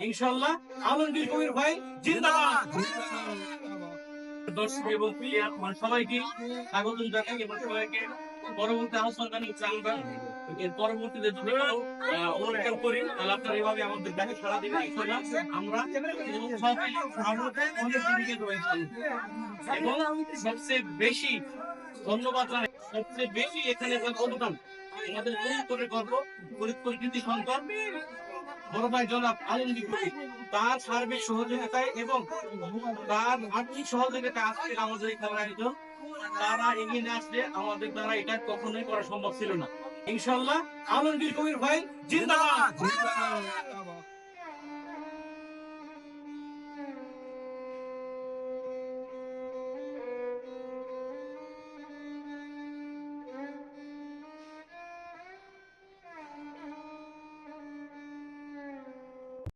ইনশাল্লাহ আলমগীর কবির ভাই জিন্দাবাদ। দর্শক এবং প্লেয়ার মানে সবাইকে স্বাগত জানাই এবং সবাইকে পরবর্তী পরবর্তীতে সবচেয়ে বেশি ধন্যবাদ সবচেয়ে বেশি এখানে অবদান তার সার্বিক সহযোগিতায় এবং তার আর্থিক সহযোগিতা আজকে আমাদের তারা এগিয়ে আসলে আমাদের দ্বারা এটা কখনোই করা সম্ভব ছিল না। ইনশাল্লাহ আলমগীর কবির ভাই, জিন্দাবাদ।